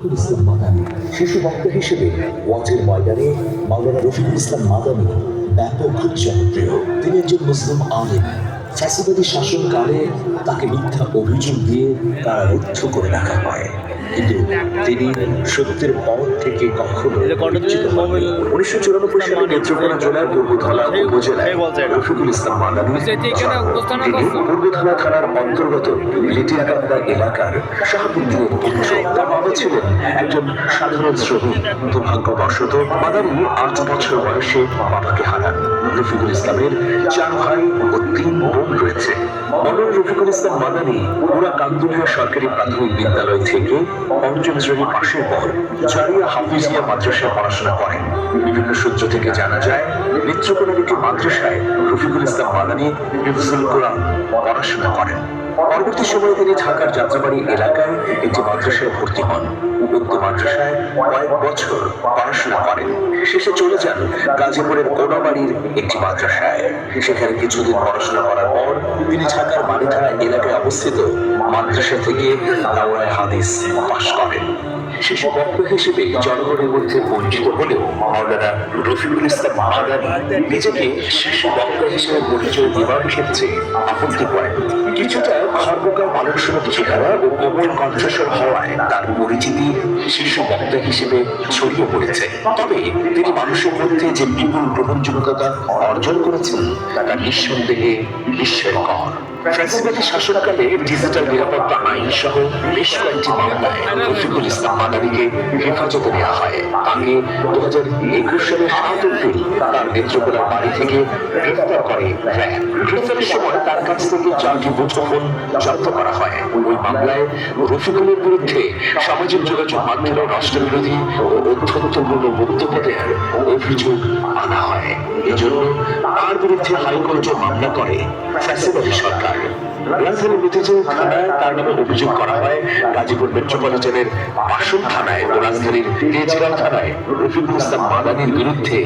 ইসলাম মাদানী। শিশু বক্তা হিসেবে ওয়াজের ময়দানে মাওলানা রফিকুল ইসলাম মাদানী ব্যাপক জনপ্রিয়। তিনি একজন মুসলিম আলেম। ফ্যাসিবাদী শাসনকালে তাকে মিথ্যা অভিযোগ দিয়ে কারারুদ্ধ করে রাখা হয়। কিন্তু তিনি সত্যের পথ থেকে কখনো উনিশশো চুরানব্বই সালে নেত্রকোনা জেলার পূর্বধলা উপজেলায় রফিকুল ইসলাম তিনি পূর্বধলা থানার অন্তর্গত লিটিয়াকান্দা এলাকার শাহাবুদ্দিনের পুত্র। তার বাবা ছিলেন একজন সাধারণ শ্রমিক দুর্ভাগ্যবশত মাদানী আট বছর বয়সে বাবাকে হারান। রফিকুল ইসলামের চার ভাই ও তিন বোন রয়েছে। মনোর রফিকুল ইসলাম মাদানী পুরা কান্দুলিয়া সরকারি প্রাথমিক বিদ্যালয় থেকে পঞ্চম শ্রেণি পাশের পর জারিয়া হাফিজিয়া মাদ্রাসায় পড়াশোনা করেন। বিভিন্ন সূত্র থেকে জানা যায় নেত্রকোনার একটি মাদ্রাসায় রফিকুল ইসলাম মাদানী, হিফজুল কোরআন পড়াশোনা করেন। পরবর্তী সময়ে তিনি ঢাকার যাত্রাবাড়ি এলাকায় একটি মাদ্রাসায় ভর্তি হন। উক্ত মাদ্রাসায় কয়েক বছর পড়াশোনা করেন। শেষে চলে যান গাজীপুরের কোনাবাড়ির একটি মাদ্রাসায়। সেখানে কিছুদিন পড়াশোনা করার পর তিনি ঢাকার বাড়িধারা এলাকায় অবস্থিত মাদ্রাসা থেকে দাওরায় হাদিস পাশ করেন। শিশু বক্ত হিসেবে জনগণের মধ্যে পরিচিত হলেও মাওলানা রফিকুল ইসলাম মাহাদানি নিজেকে শিশু বক্তা হিসেবে পরিচয় দেওয়ার ক্ষেত্রে আপত্তি করেন। কিছুটা খর্বকার মানুষের চেহারা ও কোমল কণ্ঠস্বর হওয়ায় তার পরিচিতি শিশু বক্তা হিসেবে ছড়িয়ে পড়েছে। তবে তিনি মানুষের মধ্যে যে বিপুল গ্রহণযোগ্যতা অর্জন করেছেন তারা নিঃসন্দেহে বিস্ময়কর ফ্যাসিবাদী শাসনকালে ডিজিটাল নিরাপত্তা আইন সহ বেশ কয়েকটি মামলায় রফিকুল ইসলাম মাদানিকে হেফাজতে নেওয়া হয়। তাকে দু হাজার একুশ সাত এপ্রিল তার নেত্রকোনার বাড়ি থেকে গ্রেফতার করে র্যাব। গ্রেফতারের সময় তার কাছ থেকে চারটি মুঠোফোন জব্দ করা হয়। ওই মামলায় রফিকুলের বিরুদ্ধে সামাজিক যোগাযোগ মাধ্যমে রাষ্ট্রবিরোধী ও অধ্যন্তপূর্ণ বক্তব্য দেওয়ার অভিযোগ আনা হয়। এজন্য বিরুদ্ধে হাইকোর্টে মামলা করে। ফ্যাসিবাদী সরকার। রাজধানী মিতিজে থানায়, তার নামে অভিযোগ করা হয়। গাজীপুর মেট্রোপলিটনের বাসন থানায় ও রাজধানীর তেজগাঁও থানায় রফিকুল ইসলাম মাদানির বিরুদ্ধে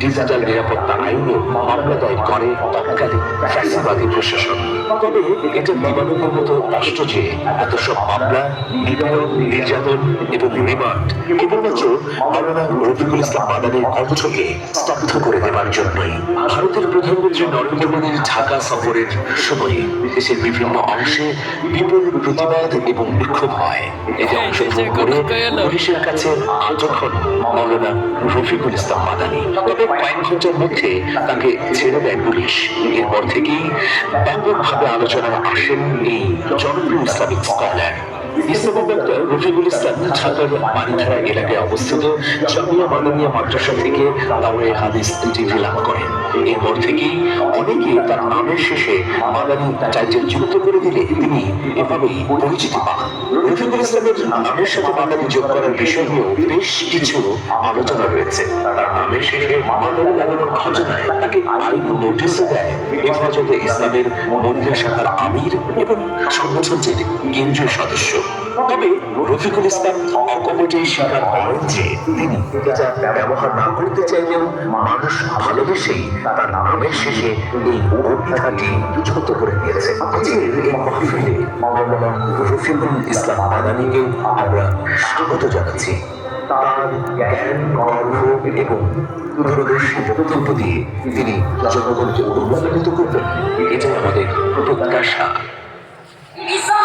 ডিজিটাল নিরাপত্তা আইনে মামলা দায়ের করে তৎকালীন ফ্যাসিবাদী প্রশাসন। তবে এটা দিবানুকের মতো কষ্ট যে এত সব মামলা, নিপীড়ন, নির্যাতন এবং রিমান্ড, কেবলমাত্র মাওলানা রফিকুল ইসলাম মাদানির কণ্ঠকে স্তব্ধ করে দেওয়ার জন্যই। ভারতের প্রধানমন্ত্রী নরেন্দ্র মোদীর ঢাকা সফরের সময়ে দেশের বিভিন্ন অংশে বিপুল প্রতিবাদ এবং বিক্ষোভ হয়। এতে অংশগ্রহণ করে পুলিশের কাছে আটক হন রফিকুল ইসলাম মাদানি তবে কয়েক ঘণ্টার মধ্যে তাকে ছেড়ে দেয় পুলিশ। এরপর থেকেই ব্যাপকভাবে আলোচনায় আসেন এই জনপ্রিয় ইসলামিক স্কলার। ইসলামের নামের কিছু আলোচনা রয়েছে। তার নামের শেষে মাদানি লাগানোর ঘটনায় তাকে আইন নোটিশও দেয় ইসলামের মহিলা শাখার আমির এবং সংগঠনটির কেন্দ্রীয় সদস্য। তবে রফিকুল ইসলাম অকপটেই স্বীকার করেন যে তিনি ব্যবহার না করতে চাইলেও মানুষ ভালোবেসেই তার নামের শেষে এই অভিধাটি যুক্ত করে রফিকুল ইসলাম মাদানিকে আমরা স্বাগত জানাচ্ছি। দিয়ে তিনি জনগণকে অনুপ্রাণিত করবেন। এটাই আমাদের প্রত্যাশা।